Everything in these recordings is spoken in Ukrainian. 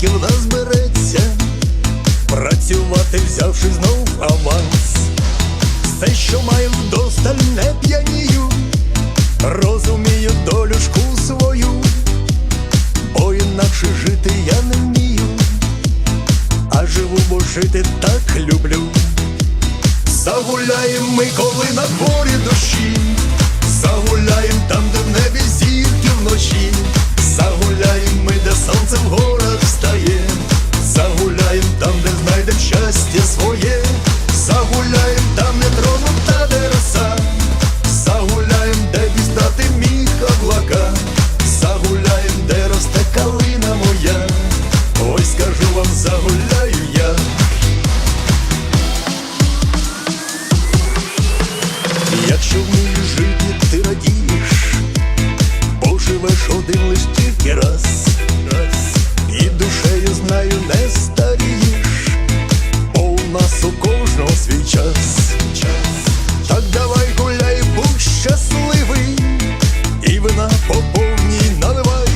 Поки в нас береться, працювати взявши знов аванс, все, що маю вдосталь, не п'янію, розумію долюшку свою, бо інакше жити я не вмію, а живу, бо жити так люблю. Загуляємо ми коли на дворі душі. там не тронута дереса, загуляєм, де дістати міг облака, загуляєм, де росте калина моя, ой, скажу вам, загуляю я. Якщо в моїй житті ти радієш, бо живеш один лиш тільки раз. по наливай,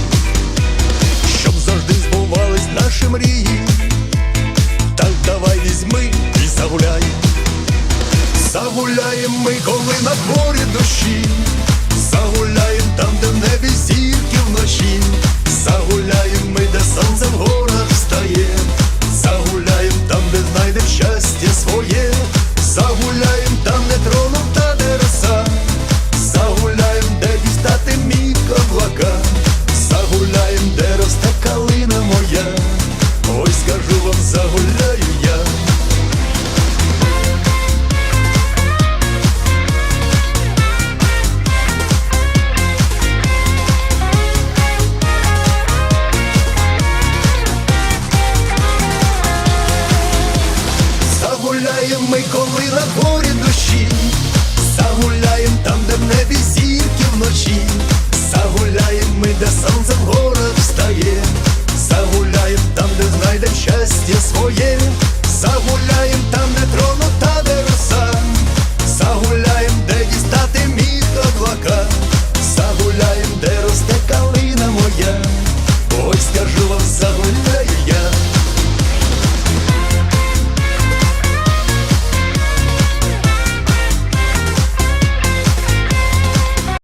щоб завжди збувались наші мрії. Так давай візьми і загуляй, загуляємо ми, коли на дворі душі, загуляємо там, де небі зірки вночі, загуляємо ми, де сонце в горах встає, загуляємо там, де знайдемо щастя своє, загуляємо там, де тронута та де. загуляю я. Загуляємо ми, коли на душі, загуляєм там, де в небі зірки вночі. щастя своє, загуляєм та.